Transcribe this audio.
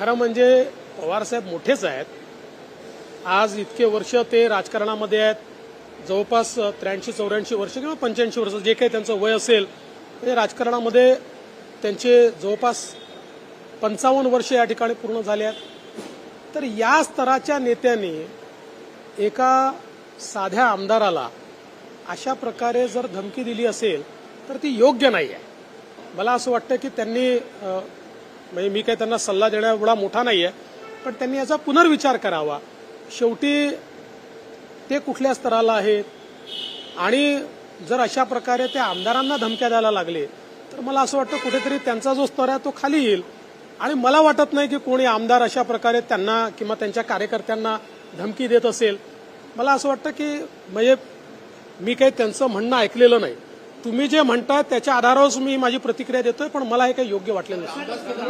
खरं म्हणजे पवारसाहेब मोठेच आहेत. आज इतके वर्ष ते राजकारणामध्ये आहेत. जवळपास त्र्याऐंशी चौऱ्याऐंशी वर्ष किंवा पंच्याऐंशी वर्ष जे काही त्यांचं वय असेल ते राजकारणामध्ये त्यांचे जवळपास पंचावन्न वर्ष या ठिकाणी पूर्ण झाले आहेत. तर या स्तराच्या नेत्यांनी एका साध्या आमदाराला अशा प्रकारे जर धमकी दिली असेल तर ती योग्य नाही आहे मला असं वाटतं की त्यांनी म्हणजे मी काही त्यांना सल्ला देण्या एवढा मोठा नाही आहे पण त्यांनी याचा पुनर्विचार करावा. शेवटी ते कुठल्या स्तराला आहेत? आणि जर अशा प्रकारे ते आमदारांना धमक्या द्यायला लागले तर मला असं वाटतं कुठेतरी त्यांचा जो स्तर आहे तो खाली येईल. आणि मला वाटत नाही की कोणी आमदार अशा प्रकारे त्यांना किंवा त्यांच्या कार्यकर्त्यांना धमकी देत असेल. मला असं वाटतं की म्हणजे मी काही त्यांचं म्हणणं ऐकलेलं नाही. तुम्ही जे म्हणताय त्याच्या आधारावरच मी माझी प्रतिक्रिया देतोय पण मला हे काही योग्य वाटलेलं नाही